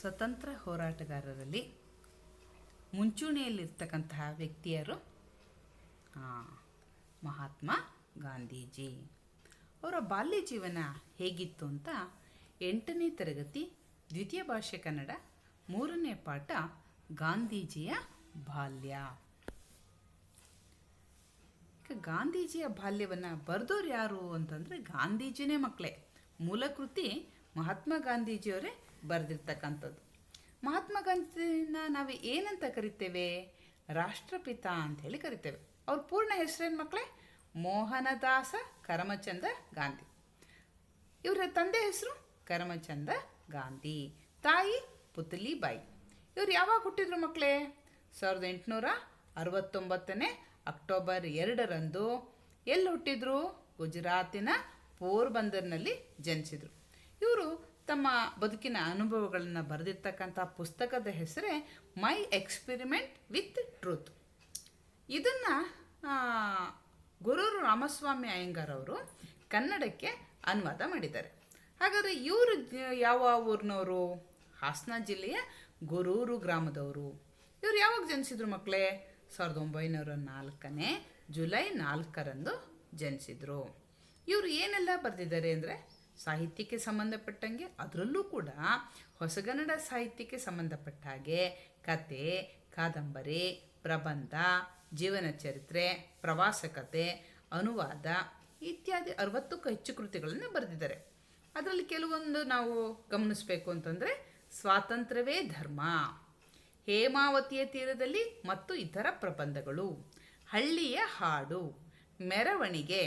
ಸ್ವತಂತ್ರ ಹೋರಾಟಗಾರರಲ್ಲಿ ಮುಂಚೂಣಿಯಲ್ಲಿರ್ತಕ್ಕಂತಹ ವ್ಯಕ್ತಿಯರು ಮಹಾತ್ಮ ಗಾಂಧೀಜಿ. ಅವರ ಬಾಲ್ಯ ಜೀವನ ಹೇಗಿತ್ತು ಅಂತ ಎಂಟನೇ ತರಗತಿ ದ್ವಿತೀಯ ಭಾಷೆ ಕನ್ನಡ, ಮೂರನೇ ಪಾಠ ಗಾಂಧೀಜಿಯ ಬಾಲ್ಯ. ಗಾಂಧೀಜಿಯ ಬಾಲ್ಯವನ್ನು ಬರೆದವ್ರು ಯಾರು ಅಂತಂದರೆ ಗಾಂಧೀಜಿನೇ ಮಕ್ಕಳೇ. ಮೂಲಕೃತಿ ಮಹಾತ್ಮ ಗಾಂಧೀಜಿಯವರೇ. ಬರೆದಿರ್ತಕ್ಕಂಥದ್ದು. ಮಹಾತ್ಮ ಗಾಂಧಿನ ನಾವು ಏನಂತ ಕರಿತೇವೆ? ರಾಷ್ಟ್ರಪಿತ ಅಂತ ಹೇಳಿ ಕರಿತೇವೆ. ಅವ್ರ ಪೂರ್ಣ ಹೆಸರೇನು ಮಕ್ಕಳೇ ಮೋಹನದಾಸ ಕರಮಚಂದ ಗಾಂಧಿ. ಇವರ ತಂದೆ ಹೆಸರು ಕರಮಚಂದ ಗಾಂಧಿ. ತಾಯಿ ಪುತ್ಲಿ ಬಾಯಿ ಇವ್ರು ಯಾವಾಗ ಹುಟ್ಟಿದ್ರು ಮಕ್ಕಳೇ ಸಾವಿರದ ಎಂಟುನೂರ ಅರವತ್ತೊಂಬತ್ತನೇ ಅಕ್ಟೋಬರ್ ಎರಡರಂದು. ಎಲ್ಲಿ ಹುಟ್ಟಿದ್ರು? ಗುಜರಾತಿನ ಪೋರ್ಬಂದರ್ನಲ್ಲಿ ಜನಿಸಿದರು. ಇವರು ತಮ್ಮ ಬದುಕಿನ ಅನುಭವಗಳನ್ನು ಬರೆದಿರ್ತಕ್ಕಂಥ ಪುಸ್ತಕದ ಹೆಸರೇ ಮೈ ಎಕ್ಸ್ಪೆರಿಮೆಂಟ್ ವಿತ್ ಟ್ರೂತ್. ಇದನ್ನು ಗುರೂರು ರಾಮಸ್ವಾಮಿ ಅಯ್ಯಂಗಾರ್ ಅವರು ಕನ್ನಡಕ್ಕೆ ಅನುವಾದ ಮಾಡಿದ್ದಾರೆ. ಹಾಗಾದರೆ ಇವರು ಯಾವ ಊರಿನವರು? ಹಾಸನ ಜಿಲ್ಲೆಯ ಗೊರೂರು ಗ್ರಾಮದವರು. ಇವರು ಯಾವಾಗ ಜನಿಸಿದ್ರು ಮಕ್ಕಳೇ ಸಾವಿರದ ಒಂಬೈನೂರ ನಾಲ್ಕನೇ ಜುಲೈ ನಾಲ್ಕರಂದು ಜನಿಸಿದರು. ಇವರು ಏನೆಲ್ಲ ಬರೆದಿದ್ದಾರೆ ಅಂದರೆ ಸಾಹಿತ್ಯಕ್ಕೆ ಸಂಬಂಧಪಟ್ಟಂಗೆ ಅದರಲ್ಲೂ ಕೂಡ ಹೊಸಗನ್ನಡ ಸಾಹಿತ್ಯಕ್ಕೆ ಸಂಬಂಧಪಟ್ಟ ಹಾಗೆ ಕತೆ, ಕಾದಂಬರಿ, ಪ್ರಬಂಧ, ಜೀವನ ಚರಿತ್ರೆ ಪ್ರವಾಸ ಕತೆ ಅನುವಾದ ಇತ್ಯಾದಿ ಅರವತ್ತಕ್ಕೂ ಹೆಚ್ಚು ಕೃತಿಗಳನ್ನು ಬರೆದಿದ್ದಾರೆ. ಅದರಲ್ಲಿ ಕೆಲವೊಂದು ನಾವು ಗಮನಿಸಬೇಕು ಅಂತಂದರೆ ಸ್ವಾತಂತ್ರ್ಯವೇ ಧರ್ಮ, ಹೇಮಾವತಿಯ ತೀರದಲ್ಲಿ ಮತ್ತು ಇತರ ಪ್ರಬಂಧಗಳು, ಹಳ್ಳಿಯ ಹಾಡು, ಮೆರವಣಿಗೆ,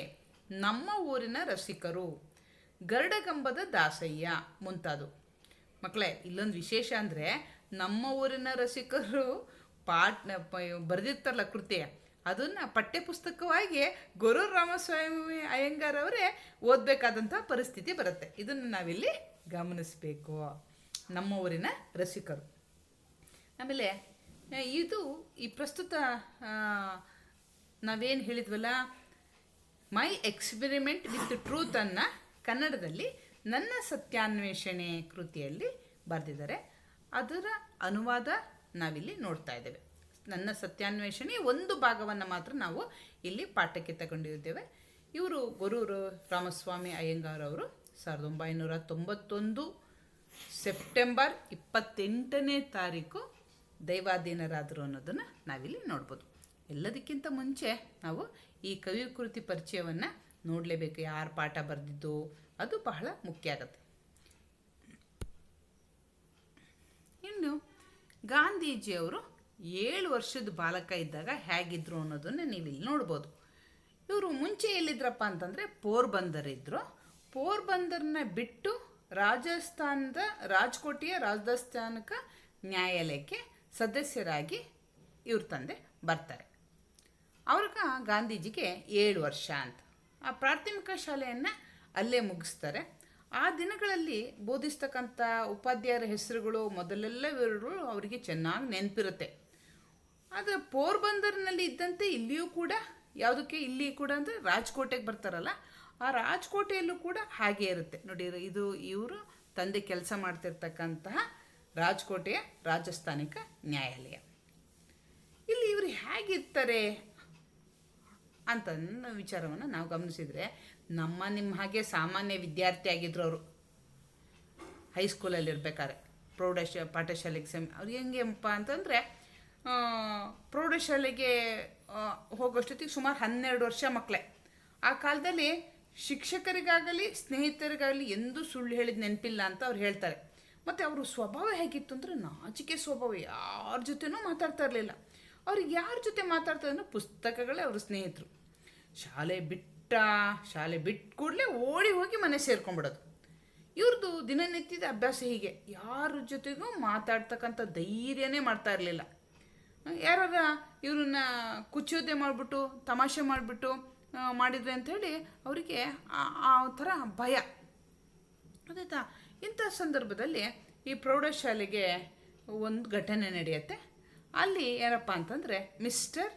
ನಮ್ಮ ಊರಿನ ರಸಿಕರು ಗರುಡಗಂಬದ ದಾಸಯ್ಯ ಮುಂತಾದು ಮಕ್ಕಳೇ, ಇಲ್ಲೊಂದು ವಿಶೇಷ ಅಂದರೆ ನಮ್ಮ ಊರಿನ ರಸಿಕರು ಪಾಠ ಬರೆದಿರ್ತಾರಲ್ಲ ಕೃತಿ, ಅದನ್ನು ಪಠ್ಯಪುಸ್ತಕವಾಗಿ ಗುರು ರಾಮಸ್ವಾಮಿ ಅಯ್ಯಂಗಾರ್ ಅವರೇ ಓದಬೇಕಾದಂಥ ಪರಿಸ್ಥಿತಿ ಬರುತ್ತೆ. ಇದನ್ನು ನಾವಿಲ್ಲಿ ಗಮನಿಸಬೇಕು. ನಮ್ಮ ಊರಿನ ರಸಿಕರು. ಆಮೇಲೆ ಇದು ಈ ಪ್ರಸ್ತುತ ನಾವೇನು ಹೇಳಿದ್ವಲ್ಲ, ಮೈ ಎಕ್ಸ್ಪೆರಿಮೆಂಟ್ ವಿತ್ ಟ್ರೂತನ್ನು ಕನ್ನಡದಲ್ಲಿ ನನ್ನ ಸತ್ಯಾನ್ವೇಷಣೆ ಕೃತಿಯಲ್ಲಿ ಬರೆದಿದ್ದಾರೆ. ಅದರ ಅನುವಾದ ನಾವಿಲ್ಲಿ ನೋಡ್ತಾ ಇದ್ದೇವೆ. ನನ್ನ ಸತ್ಯಾನ್ವೇಷಣೆ ಒಂದು ಭಾಗವನ್ನು ಮಾತ್ರ ನಾವು ಇಲ್ಲಿ ಪಾಠಕ್ಕೆ ತಗೊಂಡಿದ್ದೇವೆ. ಇವರು ಗುರೂರು ರಾಮಸ್ವಾಮಿ ಅಯ್ಯಂಗಾರ್ ಅವರು ಸಾವಿರದ ಒಂಬೈನೂರ ತೊಂಬತ್ತೊಂದು ಸೆಪ್ಟೆಂಬರ್ ಇಪ್ಪತ್ತೆಂಟನೇ ತಾರೀಕು ದೈವಾಧೀನರಾದರು ಅನ್ನೋದನ್ನು ನಾವಿಲ್ಲಿ ನೋಡ್ಬೋದು. ಎಲ್ಲದಕ್ಕಿಂತ ಮುಂಚೆ ನಾವು ಈ ಕವಿ ಕೃತಿ ಪರಿಚಯವನ್ನು ನೋಡಲೇಬೇಕು ಯಾರು ಪಾಠ ಬರೆದಿದ್ದು, ಅದು ಬಹಳ ಮುಖ್ಯ ಆಗುತ್ತೆ. ಇನ್ನು ಗಾಂಧೀಜಿಯವರು ಏಳು ವರ್ಷದ ಬಾಲಕ ಇದ್ದಾಗ ಹೇಗಿದ್ರು ಅನ್ನೋದನ್ನು ನೀವಿಲ್ಲಿ ನೋಡ್ಬೋದು. ಇವರು ಮುಂಚೆ ಎಲ್ಲಿದ್ರಪ್ಪ ಅಂತಂದರೆ ಪೋರ್ಬಂದರ್ ಇದ್ದರು ಪೋರ್ಬಂದರ್ನ ಬಿಟ್ಟು ರಾಜಸ್ಥಾನದ ರಾಜ್ಕೋಟೆಯ ರಾಜಸ್ಥಾನಕ ನ್ಯಾಯಾಲಯಕ್ಕೆ ಸದಸ್ಯರಾಗಿ ಇವ್ರ ತಂದೆ ಬರ್ತಾರೆ. ಅವ್ರಿಗೆ ಗಾಂಧೀಜಿಗೆ ಏಳು ವರ್ಷ ಅಂತ. ಆ ಪ್ರಾಥಮಿಕ ಶಾಲೆಯನ್ನು ಅಲ್ಲೇ ಮುಗಿಸ್ತಾರೆ. ಆ ದಿನಗಳಲ್ಲಿ ಬೋಧಿಸ್ತಕ್ಕಂಥ ಉಪಾಧ್ಯಾಯರ ಹೆಸರುಗಳು ಮೊದಲೆಲ್ಲ ಇವರು ಅವರಿಗೆ ಚೆನ್ನಾಗಿ ನೆನಪಿರುತ್ತೆ. ಆದರೆ ಪೋರ್ಬಂದರ್ನಲ್ಲಿ ಇದ್ದಂತೆ ಇಲ್ಲಿಯೂ ಕೂಡ, ಯಾವುದಕ್ಕೆ ಇಲ್ಲಿ ಕೂಡ ಅಂದರೆ ರಾಜ್ಕೋಟೆಗೆ ಬರ್ತಾರಲ್ಲ, ಆ ರಾಜ್ಕೋಟೆಯಲ್ಲೂ ಕೂಡ ಹಾಗೆ ಇರುತ್ತೆ. ನೋಡಿ ಇದು ಇವರು ತಂದೆ ಕೆಲಸ ಮಾಡ್ತಿರ್ತಕ್ಕಂತಹ ರಾಜ್ಕೋಟೆಯ ರಾಜಸ್ಥಾನಿಕ ನ್ಯಾಯಾಲಯ. ಇಲ್ಲಿ ಇವರು ಹೇಗಿರ್ತಾರೆ ಅಂತ ವಿಚಾರವನ್ನು ನಾವು ಗಮನಿಸಿದರೆ ನಮ್ಮ ನಿಮ್ಮ ಹಾಗೆ ಸಾಮಾನ್ಯ ವಿದ್ಯಾರ್ಥಿ ಆಗಿದ್ರು ಅವರು. ಹೈಸ್ಕೂಲಲ್ಲಿ ಇರ್ಬೇಕಾದ್ರೆ. ಪ್ರೌಢಶ, ಪಾಠಶಾಲೆ ಎಕ್ಸಾಮ್ ಅವ್ರು ಹೆಂಗೆಪ್ಪ ಅಂತಂದರೆ ಪ್ರೌಢಶಾಲೆಗೆ ಹೋಗೋಷ್ಟೊತ್ತಿಗೆ ಸುಮಾರು ಹನ್ನೆರಡು ವರ್ಷ ಮಕ್ಕಳೇ ಆ ಕಾಲದಲ್ಲಿ ಶಿಕ್ಷಕರಿಗಾಗಲಿ, ಸ್ನೇಹಿತರಿಗಾಗಲಿ ಎಂದೂ ಸುಳ್ಳು ಹೇಳಿದ ನೆನಪಿಲ್ಲ ಅಂತ ಅವ್ರು ಹೇಳ್ತಾರೆ. ಮತ್ತು ಅವರು ಸ್ವಭಾವ ಹೇಗಿತ್ತು ಅಂದರೆ ನಾಚಿಕೆ ಸ್ವಭಾವ ಯಾರ ಜೊತೆನೂ ಮಾತಾಡ್ತಾ ಇರಲಿಲ್ಲ. ಅವ್ರಿಗೆ ಯಾರ ಜೊತೆ ಮಾತಾಡ್ತಾರೆ ಅಂದರೆ ಪುಸ್ತಕಗಳೇ ಅವ್ರ ಸ್ನೇಹಿತರು. ಶಾಲೆ ಬಿಟ್ಟ ಶಾಲೆ ಬಿಟ್ಟ ಕೂಡಲೇ ಓಡಿ ಹೋಗಿ ಮನೆ ಸೇರ್ಕೊಂಡ್ಬಿಡೋದು. ಇವ್ರದ್ದು ದಿನನಿತ್ಯದ ಅಭ್ಯಾಸ ಹೀಗೆ. ಯಾರ ಜೊತೆಗೂ ಮಾತಾಡ್ತಕ್ಕಂಥ ಧೈರ್ಯನೇ ಮಾಡ್ತಾ ಇರಲಿಲ್ಲ. ಯಾರಾರ ಇವ್ರನ್ನ ಕುಚ್ಚೋದೆ ಮಾಡಿಬಿಟ್ಟು, ತಮಾಷೆ ಮಾಡಿಬಿಟ್ಟು ಮಾಡಿದ್ರೆ ಅಂಥೇಳಿ ಅವರಿಗೆ ಆ ಥರ ಭಯ. ಗೊತ್ತಾಯ್ತಾ ಇಂಥ ಸಂದರ್ಭದಲ್ಲಿ ಈ ಪ್ರೌಢಶಾಲೆಗೆ ಒಂದು ಘಟನೆ ನಡೆಯುತ್ತೆ. ಅಲ್ಲಿ ಏನಪ್ಪ ಅಂತಂದರೆ ಮಿಸ್ಟರ್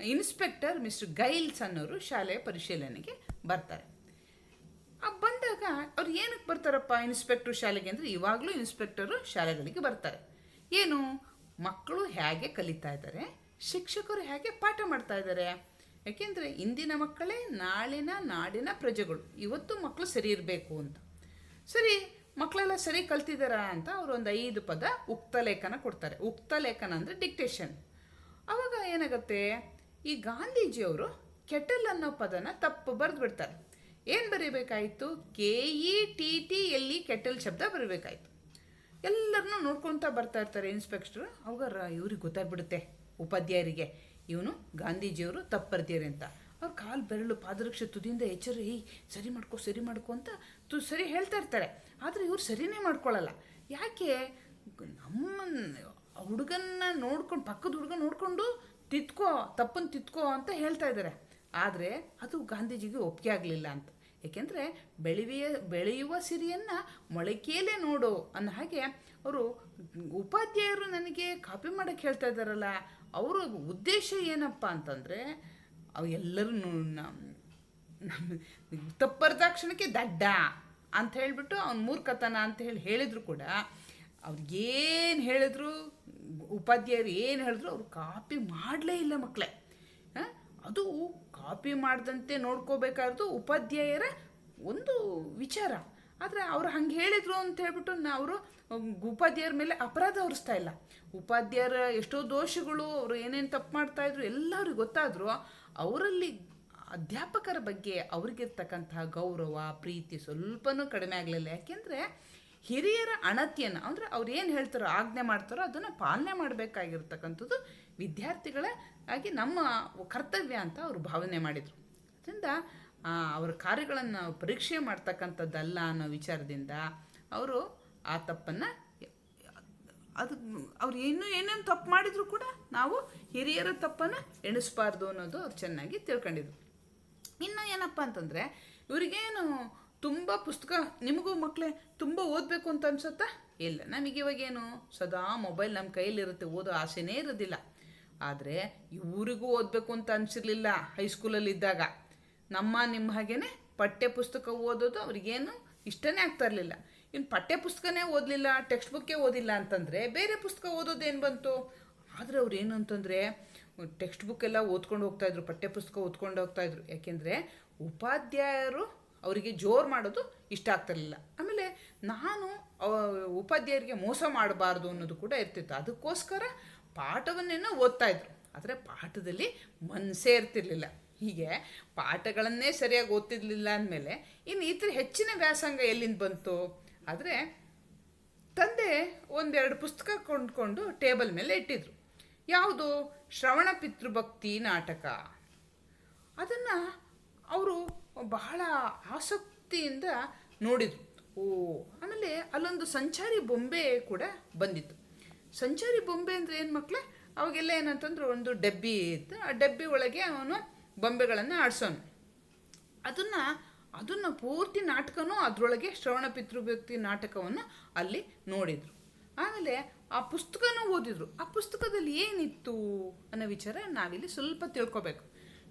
ಇನ್ಸ್ಪೆಕ್ಟರ್ ಮಿಸ್ಟರ್ ಗೈಲ್ಸ್ ಅನ್ನೋರು ಶಾಲೆಯ ಪರಿಶೀಲನೆಗೆ ಬರ್ತಾರೆ. ಬಂದಾಗ ಅವ್ರು ಏನಕ್ಕೆ ಬರ್ತಾರಪ್ಪ ಇನ್ಸ್ಪೆಕ್ಟ್ರು ಶಾಲೆಗೆ ಅಂದರೆ ಇವಾಗಲೂ ಇನ್ಸ್ಪೆಕ್ಟರು ಶಾಲೆಗಳಿಗೆ ಬರ್ತಾರೆ. ಏನು? ಮಕ್ಕಳು ಹೇಗೆ ಕಲಿತಾ ಇದ್ದಾರೆ? ಶಿಕ್ಷಕರು ಹೇಗೆ ಪಾಠ ಮಾಡ್ತಾ ಇದ್ದಾರೆ? ಯಾಕೆಂದರೆ ಇಂದಿನ ಮಕ್ಕಳೇ ನಾಳಿನ ನಾಡಿನ ಪ್ರಜೆಗಳು. ಇವತ್ತು ಮಕ್ಕಳು ಸರಿ ಇರಬೇಕು ಅಂತ. ಸರಿ ಮಕ್ಕಳೆಲ್ಲ ಸರಿ ಕಲ್ತಿದ್ದಾರಾ ಅಂತ ಅವರು ಒಂದು ಐದು ಪದ ಉಕ್ತ ಲೇಖನ ಕೊಡ್ತಾರೆ. ಉಕ್ತ ಲೇಖನ ಅಂದರೆ ಡಿಕ್ಟೇಷನ್ ಅವಾಗ ಏನಾಗುತ್ತೆ? ಈ ಗಾಂಧೀಜಿಯವರು ಕೆಟಲ್ ಅನ್ನೋ ಪದನ ತಪ್ಪು ಬರೆದು ಬಿಡ್ತಾರೆ ಏನು ಬರೀಬೇಕಾಯಿತು? ಕೆ ಇ ಟಿ ಟಿ ಎಲ್ಲಿ ಕೆಟಲ್ ಶಬ್ದ ಬರೀಬೇಕಾಯ್ತು. ಎಲ್ಲರನ್ನೂ ನೋಡ್ಕೊತಾ ಬರ್ತಾ ಇರ್ತಾರೆ ಇನ್ಸ್ಪೆಕ್ಟ್ರು. ಅವಾಗ ಇವ್ರಿಗೆ ಗೊತ್ತಾಗ್ಬಿಡುತ್ತೆ ಉಪಾಧ್ಯಾಯರಿಗೆ. ಇವನು ಗಾಂಧೀಜಿಯವರು ತಪ್ಪು ಬರ್ದಿದ್ದಾರೆ ಅಂತ. ಅವ್ರು ಕಾಲು ಬೆರಳು ಪಾದರಕ್ಷೆ ತುದಿಯಿಂದ ಎಚ್ಚರಿ ಸರಿ ಮಾಡ್ಕೊ ಸರಿ ಮಾಡ್ಕೊ ಅಂತ ತು ಸರಿ ಹೇಳ್ತಾ ಇರ್ತಾರೆ. ಆದರೆ ಇವ್ರು ಸರಿನೇ ಮಾಡ್ಕೊಳ್ಳಲ್ಲ ಯಾಕೆ? ನಮ್ಮ ಹುಡುಗನ್ನ ನೋಡ್ಕೊಂಡು, ಪಕ್ಕದ ಹುಡುಗ ನೋಡಿಕೊಂಡು ತಿದ್ಕೋ ತಪ್ಪನ್ನು ತಿದ್ಕೋ ಅಂತ ಹೇಳ್ತಾ ಇದ್ದಾರೆ ಆದರೆ ಅದು ಗಾಂಧೀಜಿಗೆ ಒಪ್ಪಿಗೆ ಆಗಲಿಲ್ಲ ಅಂತ. ಏಕೆಂದರೆ ಬೆಳೆಯ ಬೆಳೆಯುವ ಸಿರಿಯನ್ನು ಮೊಳಕೆಯಲ್ಲೇ ನೋಡು ಅನ್ನೋ ಹಾಗೆ ಅವರು ಉಪಾಧ್ಯಾಯರು ನನಗೆ ಕಾಪಿ ಮಾಡೋಕ್ಕೆ ಹೇಳ್ತಾ ಇದ್ದಾರಲ್ಲ ಅವರ ಉದ್ದೇಶ ಏನಪ್ಪ ಅಂತಂದರೆ ಅವು ಎಲ್ಲರೂ ನಮ್ಮ ತಪ್ಪರ್ದಾಕ್ಷಣಕ್ಕೆ ದಡ್ಡ ಅಂತ ಹೇಳಿಬಿಟ್ಟು ಅವ್ನು ಮೂರ್ಖತನ ಅಂತ ಹೇಳಿ ಹೇಳಿದ್ರು ಕೂಡ ಅವ್ರಿಗೇನು ಹೇಳಿದ್ರು, ಉಪಾಧ್ಯಾಯರು ಏನು ಹೇಳಿದ್ರು ಅವರು ಕಾಪಿ ಮಾಡಲೇ ಇಲ್ಲ ಮಕ್ಕಳೇ ಅದು ಕಾಪಿ ಮಾಡಿದಂತೆ ನೋಡ್ಕೋಬೇಕಾದ್ದು ಉಪಾಧ್ಯಾಯರ ಒಂದು ವಿಚಾರ. ಆದರೆ ಅವ್ರು ಹಂಗೆ ಹೇಳಿದ್ರು ಅಂತ ಹೇಳ್ಬಿಟ್ಟು ಅವರು ಉಪಾಧ್ಯಾಯರ ಮೇಲೆ ಅಪರಾಧ ಹೊರಿಸ್ತಾ ಇಲ್ಲ. ಉಪಾಧ್ಯಾಯರ ಎಷ್ಟೋ ದೋಷಗಳು, ಅವರು ಏನೇನು ತಪ್ಪು ಮಾಡ್ತಾಯಿದ್ರು ಎಲ್ಲರಿಗೂ ಗೊತ್ತಾದರೂ. ಅವರಲ್ಲಿ ಅಧ್ಯಾಪಕರ ಬಗ್ಗೆ ಅವ್ರಿಗಿರ್ತಕ್ಕಂತಹ ಗೌರವ, ಪ್ರೀತಿ ಸ್ವಲ್ಪನೂ ಕಡಿಮೆ ಆಗಲಿಲ್ಲ. ಯಾಕೆಂದರೆ ಹಿರಿಯರ ಅಣತಿಯನ್ನು, ಅಂದರೆ ಅವ್ರು ಏನು ಹೇಳ್ತಾರೋ, ಆಜ್ಞೆ ಮಾಡ್ತಾರೋ, ಅದನ್ನು ಪಾಲನೆ ಮಾಡಬೇಕಾಗಿರ್ತಕ್ಕಂಥದ್ದು ವಿದ್ಯಾರ್ಥಿಗಳ ಆಗಿ ನಮ್ಮ ಕರ್ತವ್ಯ ಅಂತ ಅವರು ಭಾವನೆ ಮಾಡಿದರು. ಅದರಿಂದ ಅವರ ಕಾರ್ಯಗಳನ್ನು ಪರೀಕ್ಷೆ ಮಾಡ್ತಕ್ಕಂಥದ್ದಲ್ಲ ಅನ್ನೋ ವಿಚಾರದಿಂದ, ಅವರು ಆ ತಪ್ಪನ್ನು ಅದು ಅವ್ರು ಇನ್ನೂ ಏನೇನು ತಪ್ಪು ಮಾಡಿದ್ರು ಕೂಡ ನಾವು ಹಿರಿಯರ ತಪ್ಪನ್ನು ಎಣಿಸ್ಬಾರ್ದು ಅನ್ನೋದು ಅವ್ರು ಚೆನ್ನಾಗಿ ತಿಳ್ಕೊಂಡಿದ್ರು. ಇನ್ನು ಏನಪ್ಪ ಅಂತಂದರೆ, ಇವರಿಗೇನು ತುಂಬ ಪುಸ್ತಕ, ನಿಮಗೂ ಮಕ್ಕಳೇ ತುಂಬ ಓದಬೇಕು ಅಂತ ಅನ್ಸುತ್ತಾ? ಇಲ್ಲ. ನಮಗಿವಾಗೇನು ಸದಾ ಮೊಬೈಲ್ ನಮ್ಮ ಕೈಯಲ್ಲಿರುತ್ತೆ, ಓದೋ ಆಸೆನೇ ಇರೋದಿಲ್ಲ. ಆದರೆ ಇವರಿಗೂ ಓದಬೇಕು ಅಂತ ಅನಿಸಿರ್ಲಿಲ್ಲ ಹೈಸ್ಕೂಲಲ್ಲಿದ್ದಾಗ. ನಮ್ಮ ನಿಮ್ಮ ಹಾಗೇನೆ ಪಠ್ಯ ಪುಸ್ತಕ ಓದೋದು ಅವ್ರಿಗೇನು ಇಷ್ಟನೇ ಆಗ್ತಾ ಇರಲಿಲ್ಲ. ಇನ್ನು ಪಠ್ಯ ಪುಸ್ತಕನೇ ಓದಲಿಲ್ಲ ಟೆಕ್ಸ್ಟ್ ಬುಕ್ಕೇ ಓದಿಲ್ಲ ಅಂತಂದರೆ ಬೇರೆ ಪುಸ್ತಕ ಓದೋದು ಏನು ಬಂತು? ಆದರೆ ಅವ್ರು ಏನು ಅಂತಂದರೆ ಟೆಕ್ಸ್ಟ್ ಬುಕ್ ಎಲ್ಲ ಓದ್ಕೊಂಡು ಹೋಗ್ತಾಯಿದ್ರು ಪಠ್ಯಪುಸ್ತಕ ಓದ್ಕೊಂಡು ಹೋಗ್ತಾಯಿದ್ರು ಯಾಕೆಂದರೆ ಉಪಾಧ್ಯಾಯರು ಅವರಿಗೆ ಜೋರು ಮಾಡೋದು ಇಷ್ಟ ಆಗ್ತಿರಲಿಲ್ಲ ಆಮೇಲೆ ನಾನು ಉಪಾಧ್ಯಾಯರಿಗೆ ಮೋಸ ಮಾಡಬಾರ್ದು ಅನ್ನೋದು ಕೂಡ ಇರ್ತಿತ್ತು. ಅದಕ್ಕೋಸ್ಕರ ಪಾಠವನ್ನೇನೋ ಓದ್ತಾಯಿದ್ರು ಆದರೆ ಪಾಠದಲ್ಲಿ ಮನಸ್ಸೇ ಇರ್ತಿರ್ಲಿಲ್ಲ. ಹೀಗೆ ಪಾಠಗಳನ್ನೇ ಸರಿಯಾಗಿ ಓದ್ತಿರ್ಲಿಲ್ಲ ಅಂದಮೇಲೆ ಇನ್ನು ಈ ಥರ ಹೆಚ್ಚಿನ ವ್ಯಾಸಂಗ ಎಲ್ಲಿಂದ ಬಂತು? ಆದರೆ ತಂದೆ ಒಂದೆರಡು ಪುಸ್ತಕ ಕೊಂಡ್ಕೊಂಡು ಟೇಬಲ್ ಮೇಲೆ ಇಟ್ಟಿದ್ರು. ಯಾವುದು? ಶ್ರವಣ ಪಿತೃಭಕ್ತಿ ನಾಟಕ. ಅದನ್ನು ಅವರು ಬಹಳ ಆಸಕ್ತಿಯಿಂದ ನೋಡಿದರು. ಓ, ಆಮೇಲೆ ಅಲ್ಲೊಂದು ಸಂಚಾರಿ ಬೊಂಬೆ ಕೂಡ ಬಂದಿತ್ತು. ಸಂಚಾರಿ ಬೊಂಬೆ ಅಂದರೆ ಏನು ಮಕ್ಕಳೇ ಅವಾಗೆಲ್ಲ ಏನಂತಂದ್ರೆ, ಒಂದು ಡಬ್ಬಿ ಇತ್ತು. ಆ ಡಬ್ಬಿ ಒಳಗೆ ಅವನು ಬೊಂಬೆಗಳನ್ನು ಆಡಿಸೋನು. ಅದನ್ನು ಅದನ್ನು ಪೂರ್ತಿ ನಾಟಕನೂ ಅದರೊಳಗೆ ಶ್ರವಣ ಪಿತೃಭಕ್ತಿ ನಾಟಕವನ್ನು ಅಲ್ಲಿ ನೋಡಿದರು. ಆಮೇಲೆ ಆ ಪುಸ್ತಕನೂ ಓದಿದ್ರು. ಆ ಪುಸ್ತಕದಲ್ಲಿ ಏನಿತ್ತು ಅನ್ನೋ ವಿಚಾರ ನಾವಿಲ್ಲಿ ಸ್ವಲ್ಪ ತಿಳ್ಕೊಬೇಕು.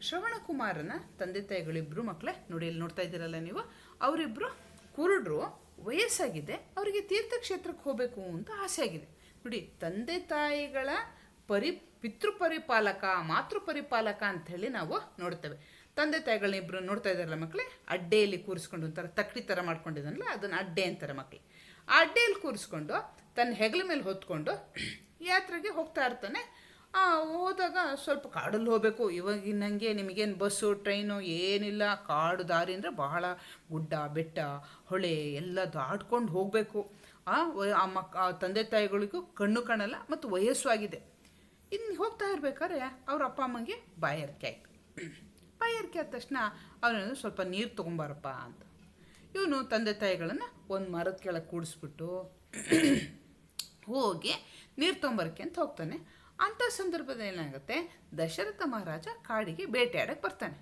ಶ್ರವಣ ಕುಮಾರನ ತಂದೆ ತಾಯಿಗಳಿಬ್ಬರು ಮಕ್ಕಳೇ ನೋಡಿ ಇಲ್ಲಿ ನೋಡ್ತಾ ಇದ್ದೀರಲ್ಲ ನೀವು ಅವರಿಬ್ಬರು ಕುರುಡ್ರು ವಯಸ್ಸಾಗಿದೆ, ಅವರಿಗೆ ತೀರ್ಥಕ್ಷೇತ್ರಕ್ಕೆ ಹೋಗಬೇಕು ಅಂತ ಆಸೆ ಆಗಿದೆ ನೋಡಿ, ತಂದೆ ತಾಯಿಗಳ ಪರಿ, ಪಿತೃಪರಿಪಾಲಕ, ಮಾತೃಪರಿಪಾಲಕ ಹೇಳಿ ನಾವು ನೋಡ್ತೇವೆ. ತಂದೆ ತಾಯಿಗಳನ್ನ ಇಬ್ಬರು ನೋಡ್ತಾ ಇದ್ದಾರಲ್ಲ ಮಕ್ಕಳೇ ಅಡ್ಡೆಯಲ್ಲಿ ಕೂರಿಸ್ಕೊಂಡು ಒಂಥರ ತಕ್ಕಡಿ ಥರ ಮಾಡ್ಕೊಂಡಿದ್ದಾನಲ್ಲ, ಅದನ್ನು ಅಡ್ಡೆ ಅಂತಾರೆ ಮಕ್ಕಳು ಆ ಅಡ್ಡೆಯಲ್ಲಿ ಕೂರಿಸ್ಕೊಂಡು ತನ್ನ ಹೆಗಲ ಮೇಲೆ ಹೊತ್ಕೊಂಡು ಯಾತ್ರೆಗೆ ಹೋಗ್ತಾ ಇರ್ತಾನೆ. ಹೋದಾಗ ಸ್ವಲ್ಪ ಕಾಡಲ್ಲಿ ಹೋಗಬೇಕು. ಇವಾಗಿನಂಗೆ ನಿಮಗೇನು ಬಸ್ಸು, ಟ್ರೈನು ಏನಿಲ್ಲ. ಕಾಡು ದಾರಿ ಅಂದರೆ ಬಹಳ ಗುಡ್ಡ, ಬೆಟ್ಟ, ಹೊಳೆ ಎಲ್ಲ ದಾಟ್ಕೊಂಡು ಹೋಗಬೇಕು. ಆ ಮಕ್ ತಂದೆ ತಾಯಿಗಳಿಗೂ ಕಣ್ಣು ಕಾಣಲ್ಲ, ಮತ್ತು ವಯಸ್ಸು ಆಗಿದೆ. ಇನ್ನು ಹೋಗ್ತಾ ಇರ್ಬೇಕಾದ್ರೆ ಅವ್ರ ಅಪ್ಪ ಅಮ್ಮಂಗೆ ಬಾಯಾರಿಕೆ ಆಯಿತು. ಬಾಯಾರಿಕೆ ಆದ ತಕ್ಷಣ ಅವನೇನು ಸ್ವಲ್ಪ ನೀರು ತೊಗೊಂಬಾರಪ್ಪ ಅಂತ. ಇವನು ತಂದೆ ತಾಯಿಗಳನ್ನು ಒಂದು ಮರದ ಕೆಳಗೆ ಕೂಡಿಸ್ಬಿಟ್ಟು ಹೋಗಿ ನೀರು ತೊಗೊಂಬರಕ್ಕೆ ಅಂತ ಹೋಗ್ತಾನೆ. ಅಂಥ ಸಂದರ್ಭದಲ್ಲಿ ಏನಾಗುತ್ತೆ, ದಶರಥ ಮಹಾರಾಜ ಕಾಡಿಗೆ ಬೇಟೆಯಾಡಕ್ಕೆ ಬರ್ತಾನೆ.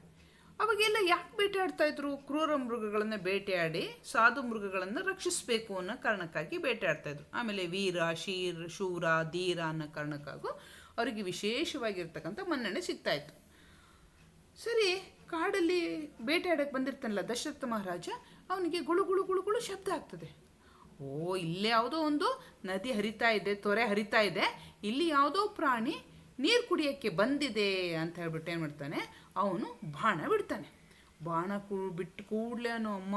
ಅವಾಗೆಲ್ಲ ಯಾಕೆ ಬೇಟೆಯಾಡ್ತಾ ಇದ್ರು? ಕ್ರೂರ ಮೃಗಗಳನ್ನು ಬೇಟೆಯಾಡಿ ಸಾಧು ಮೃಗಗಳನ್ನು ರಕ್ಷಿಸಬೇಕು ಅನ್ನೋ ಕಾರಣಕ್ಕಾಗಿ ಬೇಟೆಯಾಡ್ತಾ ಇದ್ರು. ಆಮೇಲೆ ವೀರ, ಶೀರ್, ಶೂರ, ಧೀರ ಅನ್ನೋ ಕಾರಣಕ್ಕಾಗೂ ಅವರಿಗೆ ವಿಶೇಷವಾಗಿರ್ತಕ್ಕಂಥ ಮನ್ನಣೆ ಸಿಗ್ತಾ ಇತ್ತು ಸರಿ, ಕಾಡಲ್ಲಿ ಬೇಟೆಯಾಡಕ್ಕೆ ಬಂದಿರ್ತಾನಲ್ಲ ದಶರಥ ಮಹಾರಾಜ, ಅವನಿಗೆ ಗುಳು ಗುಳು ಗುಳು ಗುಳು ಶಬ್ದ ಆಗ್ತದೆ. ಓ, ಇಲ್ಲೇ ಯಾವುದೋ ಒಂದು ನದಿ ಹರಿತಾ ಇದೆ, ತೊರೆ ಹರಿತಾ ಇದೆ, ಇಲ್ಲಿ ಯಾವುದೋ ಪ್ರಾಣಿ ನೀರು ಕುಡಿಯೋಕ್ಕೆ ಬಂದಿದೆ ಅಂತ ಹೇಳ್ಬಿಟ್ಟು ಏನು ಮಾಡ್ತಾನೆ, ಅವನು ಬಾಣ ಬಿಡ್ತಾನೆ. ಬಾಣ ಕೂ, ಬಿಟ್ಟು ಕೂಡಲೇ ಅವನು ಅಮ್ಮ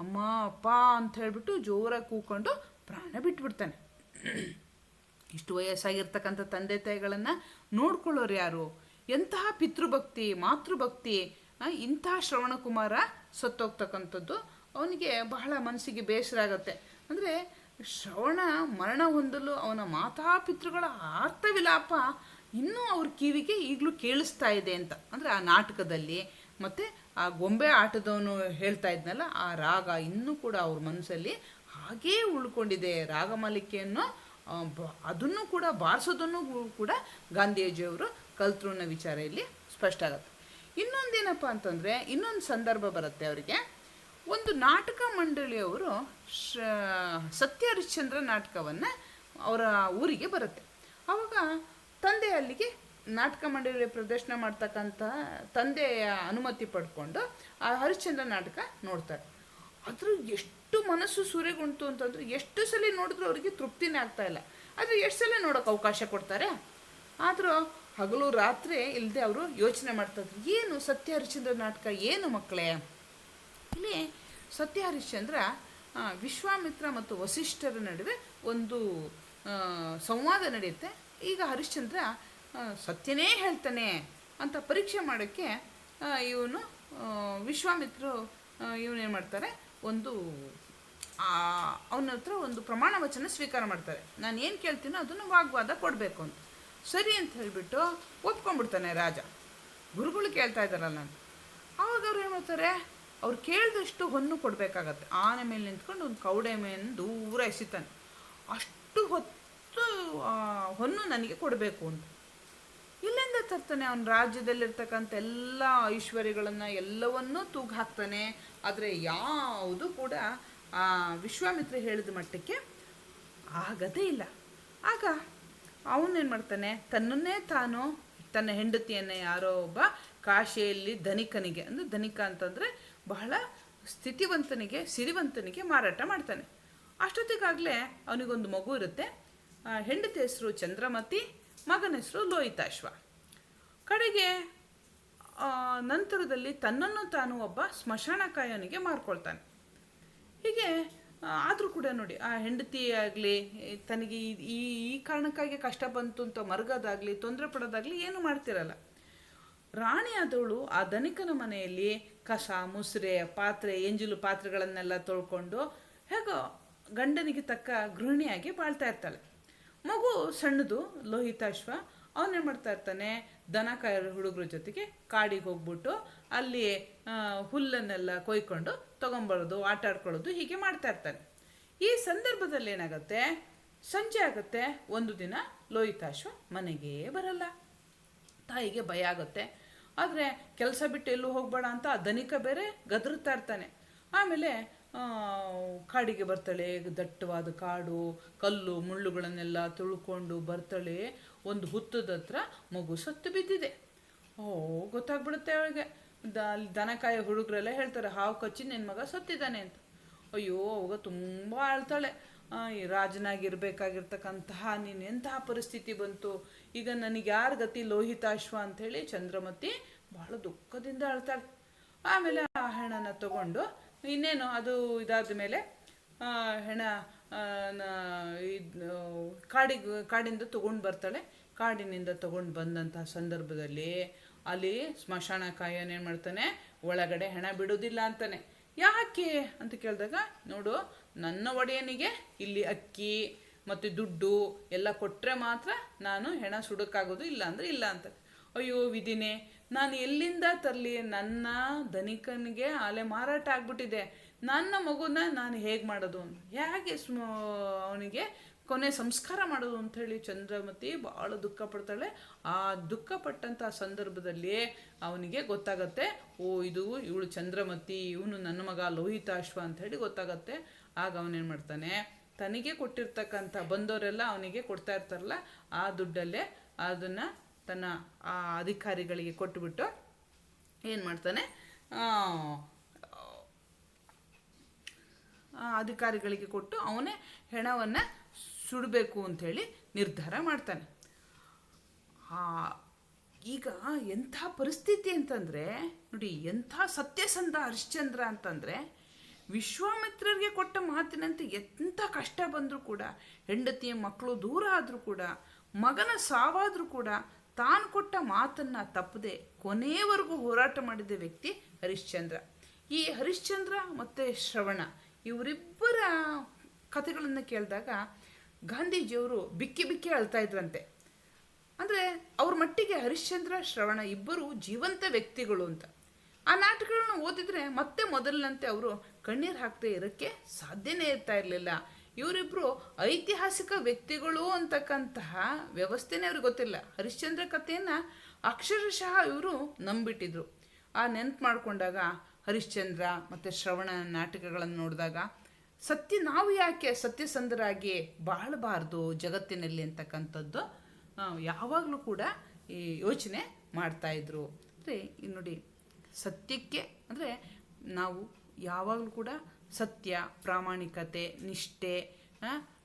ಅಮ್ಮ, ಅಪ್ಪ ಅಂತ ಹೇಳ್ಬಿಟ್ಟು ಜೋರಾಗಿ ಕೂಕೊಂಡು ಪ್ರಾಣ ಬಿಟ್ಬಿಡ್ತಾನೆ. ಇಷ್ಟು ವಯಸ್ಸಾಗಿರ್ತಕ್ಕಂಥ ತಂದೆ ತಾಯಿಗಳನ್ನು ನೋಡ್ಕೊಳ್ಳೋರು ಯಾರು? ಎಂತಹ ಪಿತೃಭಕ್ತಿ, ಮಾತೃಭಕ್ತಿ ಇಂತಹ ಶ್ರವಣಕುಮಾರ ಸತ್ತೋಗ್ತಕ್ಕಂಥದ್ದು ಅವನಿಗೆ ಬಹಳ ಮನಸ್ಸಿಗೆ ಬೇಸರ ಆಗುತ್ತೆ ಅಂದರೆ ಶ್ರವಣ, ಮರಣ ಹೊಂದಲು ಅವನ ಮಾತಾಪಿತೃಗಳ ಆರ್ತವಿಲಾಪ ಇನ್ನೂ ಅವ್ರ ಕಿವಿಗೆ ಈಗಲೂ ಕೇಳಿಸ್ತಾ ಇದೆ ಅಂತ. ಅಂದರೆ ಆ ನಾಟಕದಲ್ಲಿ ಮತ್ತು ಆ ಗೊಂಬೆ ಆಟದವನು ಹೇಳ್ತಾ ಇದ್ನಲ್ಲ, ಆ ರಾಗ ಇನ್ನೂ ಕೂಡ ಅವ್ರ ಮನಸ್ಸಲ್ಲಿ ಹಾಗೇ ಉಳ್ಕೊಂಡಿದೆ. ರಾಗಮಾಲಿಕೆಯನ್ನು ಅದನ್ನು ಕೂಡ ಬಾರಿಸೋದನ್ನು ಕೂಡ ಗಾಂಧೀಜಿಯವರು ಕಲ್ತರು ಅನ್ನೋ ವಿಚಾರ ಇಲ್ಲಿ ಸ್ಪಷ್ಟ ಆಗುತ್ತೆ. ಇನ್ನೊಂದೇನಪ್ಪ ಅಂತಂದರೆ, ಇನ್ನೊಂದು ಸಂದರ್ಭ ಬರುತ್ತೆ ಅವರಿಗೆ. ಒಂದು ನಾಟಕ ಮಂಡಳಿಯವರು ಶ, ಸತ್ಯ ಹರಿಶ್ಚಂದ್ರ ನಾಟಕವನ್ನು ಅವರ ಊರಿಗೆ ಬರುತ್ತೆ. ಆವಾಗ ತಂದೆ ಅಲ್ಲಿಗೆ ನಾಟಕ ಮಂಡಳಿ ಪ್ರದರ್ಶನ ಮಾಡ್ತಕ್ಕಂಥ ತಂದೆಯ ಅನುಮತಿ ಪಡ್ಕೊಂಡು ಆ ಹರಿಶ್ಚಂದ್ರ ನಾಟಕ ನೋಡ್ತಾರೆ. ಅದ್ರ ಎಷ್ಟು ಮನಸ್ಸು ಸೂರೆಗುಂಟು ಅಂತಂದ್ರೆ ಎಷ್ಟು ಸಲ ನೋಡಿದ್ರು ಅವರಿಗೆ ತೃಪ್ತಿನೇ ಆಗ್ತಾ ಇಲ್ಲ. ಆದರೆ ಎಷ್ಟು ಸಲ ನೋಡೋಕೆ ಅವಕಾಶ ಕೊಡ್ತಾರೆ? ಆದರೂ ಹಗಲು ರಾತ್ರಿ ಇಲ್ಲದೆ ಅವರು ಯೋಚನೆ ಮಾಡ್ತಾಯಿದ್ರು ಏನು ಸತ್ಯ ಹರಿಶ್ಚಂದ್ರ ನಾಟಕ? ಏನು ಮಕ್ಕಳೇ? ಇಲ್ಲಿ ಸತ್ಯ ಹರಿಶ್ಚಂದ್ರ ವಿಶ್ವಾಮಿತ್ರ ಮತ್ತು ವಸಿಷ್ಠರ ನಡುವೆ ಒಂದು ಸಂವಾದ ನಡೆಯುತ್ತೆ. ಈಗ ಹರಿಶ್ಚಂದ್ರ ಸತ್ಯನೇ ಹೇಳ್ತಾನೆ ಅಂತ ಪರೀಕ್ಷೆ ಮಾಡೋಕ್ಕೆ ಇವನು ವಿಶ್ವಾಮಿತ್ರರು ಇವನೇನು ಮಾಡ್ತಾರೆ? ಒಂದು ಅವನ ಹತ್ರ ಒಂದು ಪ್ರಮಾಣ ವಚನ ಸ್ವೀಕಾರ ಮಾಡ್ತಾರೆ. ನಾನು ಏನು ಕೇಳ್ತೀನೋ ಅದನ್ನು ವಾಗ್ವಾದ ಕೊಡಬೇಕು ಅಂತ. ಸರಿ ಅಂತ ಹೇಳಿಬಿಟ್ಟು ಒಪ್ಕೊಂಡ್ಬಿಡ್ತಾನೆ ರಾಜ. ಗುರುಗಳು ಕೇಳ್ತಾ ಇದ್ದಾರಲ್ಲ ನಾನು. ಆವಾಗ ಅವ್ರು ಏನು ಮಾಡ್ತಾರೆ? ಅವ್ರು ಕೇಳಿದಷ್ಟು ಹೊನ್ನು ಕೊಡಬೇಕಾಗತ್ತೆ. ಆನೆ ಮೇಲೆ ನಿಂತ್ಕೊಂಡು ಒಂದು ಕೌಡೆ ಮೇಲೆ ದೂರ ಎಸಿತಾನೆ. ಅಷ್ಟು ಹೊತ್ತು ಹೊನ್ನು ನನಗೆ ಕೊಡಬೇಕು ಅಂತ. ಇಲ್ಲಿಂದ ತರ್ತಾನೆ ಅವನ ರಾಜ್ಯದಲ್ಲಿರ್ತಕ್ಕಂಥ ಎಲ್ಲ ಐಶ್ವರ್ಯಗಳನ್ನು ಎಲ್ಲವನ್ನೂ ತೂಗು ಹಾಕ್ತಾನೆ. ಆದರೆ ಯಾವುದು ಕೂಡ ಆ ವಿಶ್ವಾಮಿತ್ರ ಹೇಳಿದ ಮಟ್ಟಕ್ಕೆ ಆಗದೇ ಇಲ್ಲ. ಆಗ ಅವನೇನು ಮಾಡ್ತಾನೆ? ತನ್ನನ್ನೇ ತಾನು, ತನ್ನ ಹೆಂಡತಿಯನ್ನು ಯಾರೋ ಒಬ್ಬ ಕಾಶಿಯಲ್ಲಿ ಧನಿಕನಿಗೆ, ಅಂದರೆ ಧನಿಕ ಅಂತಂದರೆ ಬಹಳ ಸ್ಥಿತಿವಂತನಿಗೆ, ಸಿರಿವಂತನಿಗೆ ಮಾರಾಟ ಮಾಡ್ತಾನೆ. ಅಷ್ಟೊತ್ತಿಗಾಗಲೇ ಅವನಿಗೊಂದು ಮಗು ಇರುತ್ತೆ. ಹೆಂಡತಿ ಹೆಸರು ಚಂದ್ರಮತಿ. ಮಗನ ಹೆಸರು ಲೋಹಿತಾಶ್ವ ಕಡೆಗೆ ನಂತರದಲ್ಲಿ ತನ್ನನ್ನು ತಾನು ಒಬ್ಬ ಸ್ಮಶಾನಕಾಯನಿಗೆ ಮಾರ್ಕೊಳ್ತಾನೆ. ಹೀಗೆ ಆದರೂ ಕೂಡ ನೋಡಿ, ಆ ಹೆಂಡತಿ ಆಗಲಿ ತನಗೆ ಈ, ಈ- ಕಾರಣಕ್ಕಾಗಿ ಕಷ್ಟ ಬಂತು ಅಂತ ಮರಗೋದಾಗಲಿ, ತೊಂದರೆ ಪಡೋದಾಗಲಿ ಏನು ಮಾಡ್ತಿರಲ್ಲ. ರಾಣಿ ಆದವಳು ಆ ಧನಿಕನ ಮನೆಯಲ್ಲಿ ಕಸ, ಮುಸ್ರೆ, ಪಾತ್ರೆ ಎಂಜಲು ಪಾತ್ರೆಗಳನ್ನೆಲ್ಲ ತೊಳ್ಕೊಂಡು ಹೇಗೋ ಗಂಡನಿಗೆ ತಕ್ಕ ಗೃಹಿಣಿಯಾಗಿ ಬಾಳ್ತಾ ಇರ್ತಾಳೆ. ಮಗು ಸಣ್ಣದು ಲೋಹಿತಾಶ್ವ ಅವನೇನು ಮಾಡ್ತಾ ಇರ್ತಾನೆ, ದನ ಕಾಯೋ ಹುಡುಗರ ಜೊತೆಗೆ ಕಾಡಿಗೆ ಹೋಗ್ಬಿಟ್ಟು ಅಲ್ಲಿ ಹುಲ್ಲನ್ನೆಲ್ಲ ಕೊಯ್ಕೊಂಡು ತೊಗೊಂಬರೋದು, ಆಟ ಆಡ್ಕೊಳ್ಳೋದು, ಹೀಗೆ ಮಾಡ್ತಾ ಇರ್ತಾನೆ. ಈ ಸಂದರ್ಭದಲ್ಲಿ ಏನಾಗುತ್ತೆ? ಸಂಜೆ ಆಗುತ್ತೆ, ಒಂದು ದಿನ ಲೋಹಿತಾಶ್ವ ಮನೆಗೆ ಬರಲ್ಲ. ತಾಯಿಗೆ ಭಯ ಆಗುತ್ತೆ. ಆದರೆ ಕೆಲಸ ಬಿಟ್ಟು ಎಲ್ಲೂ ಹೋಗಬೇಡ ಅಂತ ಆ ಧನಿಕ ಬೇರೆ ಗದರುತ್ತಾ ಇರ್ತಾನೆ. ಆಮೇಲೆ ಕಾಡಿಗೆ ಬರ್ತಾಳೆ, ದಟ್ಟವಾದ ಕಾಡು, ಕಲ್ಲು, ಮುಳ್ಳುಗಳನ್ನೆಲ್ಲ ತುಳ್ಕೊಂಡು ಬರ್ತಾಳೆ. ಒಂದು ಹುತ್ತದ ಹತ್ರ ಮಗು ಸತ್ತು ಬಿದ್ದಿದೆ. ಓ, ಗೊತ್ತಾಗ್ಬಿಡುತ್ತೆ ಅವಳಿಗೆ. ದ, ಅಲ್ಲಿ ದನಕಾಯ ಹುಡುಗರೆಲ್ಲ ಹೇಳ್ತಾರೆ, ಹಾವು ಕಚ್ಚಿ ನಿನ್ನ ಮಗ ಸತ್ತಿದ್ದಾನೆ ಅಂತ. ಅಯ್ಯೋ, ಅವಾಗ ತುಂಬ ಅಳ್ತಾಳೆ. ರಾಜನಾಗಿರ್ಬೇಕಾಗಿರ್ತಕ್ಕಂತಹ ನೀನು ಎಂತಹ ಪರಿಸ್ಥಿತಿ ಬಂತು? ಈಗ ನನಗೆ ಯಾರ ಗತಿ ಲೋಹಿತಾಶ್ವ ಅಂತೇಳಿ ಚಂದ್ರಮತಿ ಬಹಳ ದುಃಖದಿಂದ ಅಳ್ತಾಳೆ. ಆಮೇಲೆ ಆ ಹಣನ ತಗೊಂಡು ಇನ್ನೇನು ಅದು ಇದಾದ ಮೇಲೆ ಹೆಣ ನ- ಕಾಡಿಗೆ, ಕಾಡಿಂದ ತಗೊಂಡು ಬರ್ತಾಳೆ. ಕಾಡಿನಿಂದ ತಗೊಂಡು ಬಂದಂತಹ ಸಂದರ್ಭದಲ್ಲಿ ಅಲ್ಲಿ ಸ್ಮಶಾನ ಕಾಯೋನ್ ಏನು ಮಾಡ್ತಾನೆ, ಒಳಗಡೆ ಹೆಣ ಬಿಡೋದಿಲ್ಲ ಅಂತಾನೆ. ಯಾಕೆ ಅಂತ ಕೇಳಿದಾಗ, ನೋಡು, ನನ್ನ ಒಡೆಯನಿಗೆ ಇಲ್ಲಿ ಅಕ್ಕಿ ಮತ್ತು ದುಡ್ಡು ಎಲ್ಲ ಕೊಟ್ಟರೆ ಮಾತ್ರ ನಾನು ಹೆಣ ಸುಡೋಕ್ಕಾಗೋದು ಇಲ್ಲ ಅಂದರೆ ಇಲ್ಲ ಅಂತ ಅಯ್ಯೋ ವಿಧಿನೇ, ನಾನು ಎಲ್ಲಿಂದ ತರಲಿ? ನನ್ನ ಧನಿಕನಿಗೆ ಆಲೆ ಮಾರಾಟ ಆಗ್ಬಿಟ್ಟಿದೆ. ನನ್ನ ಮಗುನ ನಾನು ಹೇಗೆ ಮಾಡೋದು ಅಂತ. ಹೇಗೆ ಅವನಿಗೆ ಕೊನೆ ಸಂಸ್ಕಾರ ಮಾಡೋದು ಅಂಥೇಳಿ ಚಂದ್ರಮತಿ ಭಾಳ ದುಃಖ ಪಡ್ತಾಳೆ. ಆ ದುಃಖ ಪಟ್ಟಂಥ ಸಂದರ್ಭದಲ್ಲಿ ಅವನಿಗೆ ಗೊತ್ತಾಗತ್ತೆ, ಓ ಇದು ಇವಳು ಚಂದ್ರಮತಿ, ಇವನು ನನ್ನ ಮಗ ಲೋಹಿತಾಶ್ವ ಅಂತ ಹೇಳಿ ಗೊತ್ತಾಗತ್ತೆ. ಆಗ ಅವನೇನು ಮಾಡ್ತಾನೆ, ತನಗೆ ಕೊಟ್ಟಿರ್ತಕ್ಕಂಥ ಬಂದವರೆಲ್ಲ ಅವನಿಗೆ ಕೊಡ್ತಾ ಇರ್ತಾರಲ್ಲ, ಆ ದುಡ್ಡಲ್ಲೇ ಅದನ್ನು ತನ್ನ, ಆ, ಅಧಿಕಾರಿಗಳಿಗೆ ಕೊಟ್ಟುಬಿಟ್ಟು ಏನು ಮಾಡ್ತಾನೆ? ಅಧಿಕಾರಿಗಳಿಗೆ ಕೊಟ್ಟು ಅವನೇ ಹೆಣವನ್ನು ಸುಡಬೇಕು ಅಂಥೇಳಿ ನಿರ್ಧಾರ ಮಾಡ್ತಾನೆ. ಈಗ ಎಂಥ ಪರಿಸ್ಥಿತಿ ಅಂತಂದರೆ, ನೋಡಿ ಎಂಥ ಸತ್ಯಸಂಧ ಹರಿಶ್ಚಂದ್ರ ಅಂತಂದರೆ, ವಿಶ್ವಾಮಿತ್ರರಿಗೆ ಕೊಟ್ಟ ಮಾತಿನಂತೆ ಎಂಥ ಕಷ್ಟ ಬಂದರೂ ಕೂಡ, ಹೆಂಡತಿಯ ಮಕ್ಕಳು ದೂರ ಆದರೂ ಕೂಡ, ಮಗನ ಸಾವಾದರೂ ಕೂಡ ತಾನು ಕೊಟ್ಟ ಮಾತನ್ನು ತಪ್ಪದೆ ಕೊನೆಯವರೆಗೂ ಹೋರಾಟ ಮಾಡಿದ ವ್ಯಕ್ತಿ ಹರಿಶ್ಚಂದ್ರ. ಈ ಹರಿಶ್ಚಂದ್ರ ಮತ್ತು ಶ್ರವಣ ಇವರಿಬ್ಬರ ಕಥೆಗಳನ್ನು ಕೇಳಿದಾಗ ಗಾಂಧೀಜಿಯವರು ಬಿಕ್ಕಿ ಬಿಕ್ಕಿ ಅಳ್ತಾ ಇದ್ರಂತೆ. ಅಂದರೆ ಅವ್ರ ಮಟ್ಟಿಗೆ ಹರಿಶ್ಚಂದ್ರ, ಶ್ರವಣ ಇಬ್ಬರು ಜೀವಂತ ವ್ಯಕ್ತಿಗಳು ಅಂತ. ಆ ನಾಟಕಗಳನ್ನು ಓದಿದ್ರೆ ಮತ್ತೆ ಮೊದಲಿನಂತೆ ಅವರು ಕಣ್ಣೀರು ಹಾಕದೇ ಇರೋಕ್ಕೆ ಸಾಧ್ಯನೇ ಇರ್ತಾ ಇರಲಿಲ್ಲ. ಇವರಿಬ್ಬರು ಐತಿಹಾಸಿಕ ವ್ಯಕ್ತಿಗಳು ಅಂತಕ್ಕಂತಹ ವ್ಯವಸ್ಥೆನೇ ಅವ್ರಿಗೆ ಗೊತ್ತಿಲ್ಲ. ಹರಿಶ್ಚಂದ್ರ ಕಥೆಯನ್ನು ಅಕ್ಷರಶಃ ಇವರು ನಂಬಿಟ್ಟಿದ್ರು. ಆ ನೆನ್ಪು ಮಾಡಿಕೊಂಡಾಗ ಹರಿಶ್ಚಂದ್ರ ಮತ್ತು ಶ್ರವಣ ನಾಟಕಗಳನ್ನು ನೋಡಿದಾಗ, ಸತ್ಯ ನಾವು ಯಾಕೆ ಸತ್ಯಸಂಧರಾಗಿ ಬಾಳಬಾರ್ದು ಜಗತ್ತಿನಲ್ಲಿ ಅಂತಕ್ಕಂಥದ್ದು ಯಾವಾಗಲೂ ಕೂಡ ಈ ಯೋಚನೆ ಮಾಡ್ತಾಯಿದ್ರು ಅಂದರೆ ನೋಡಿ, ಸತ್ಯಕ್ಕೆ ಅಂದರೆ ನಾವು ಯಾವಾಗಲೂ ಕೂಡ ಸತ್ಯ, ಪ್ರಾಮಾಣಿಕತೆ, ನಿಷ್ಠೆ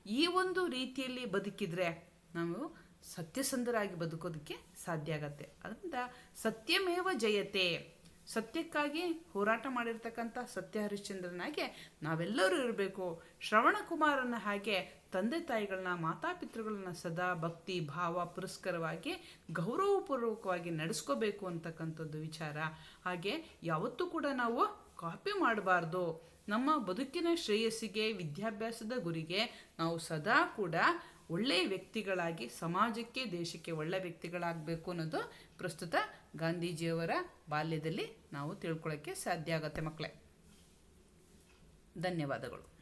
ಈ ಒಂದು ರೀತಿಯಲ್ಲಿ ಬದುಕಿದ್ರೆ ನಾವು ಸತ್ಯಸಂಧರಾಗಿ ಬದುಕೋದಕ್ಕೆ ಸಾಧ್ಯ ಆಗತ್ತೆ. ಅದರಿಂದ ಸತ್ಯಮೇವ ಜಯತೆ. ಸತ್ಯಕ್ಕಾಗಿ ಹೋರಾಟ ಮಾಡಿರ್ತಕ್ಕಂಥ ಸತ್ಯ ಹರಿಶ್ಚಂದ್ರನಾಗೆ ನಾವೆಲ್ಲರೂ ಇರಬೇಕು. ಶ್ರವಣಕುಮಾರನ ಹಾಗೆ ತಂದೆ ತಾಯಿಗಳನ್ನ ಮಾತಾಪಿತೃಗಳನ್ನ ಸದಾ ಭಕ್ತಿ, ಭಾವ, ಪುರಸ್ಕರವಾಗಿ, ಗೌರವಪೂರ್ವಕವಾಗಿ ನಡೆಸ್ಕೋಬೇಕು ಅಂತಕ್ಕಂಥದ್ದು ವಿಚಾರ. ಹಾಗೆ ಯಾವತ್ತೂ ಕೂಡ ನಾವು ಕಾಪಿ ಮಾಡಬಾರ್ದು. ನಮ್ಮ ಬದುಕಿನ ಶ್ರೇಯಸ್ಸಿಗೆ, ವಿದ್ಯಾಭ್ಯಾಸದ ಗುರಿಗೆ ನಾವು ಸದಾ ಕೂಡ ಒಳ್ಳೆಯ ವ್ಯಕ್ತಿಗಳಾಗಿ, ಸಮಾಜಕ್ಕೆ, ದೇಶಕ್ಕೆ ಒಳ್ಳೆಯ ವ್ಯಕ್ತಿಗಳಾಗಬೇಕು ಅನ್ನೋದು ಪ್ರಸ್ತುತ ಗಾಂಧೀಜಿಯವರ ಬಾಲ್ಯದಲ್ಲಿ ನಾವು ತಿಳ್ಕೊಳ್ಳೋಕ್ಕೆ ಸಾಧ್ಯ ಆಗತ್ತೆ ಮಕ್ಕಳೇ. ಧನ್ಯವಾದಗಳು.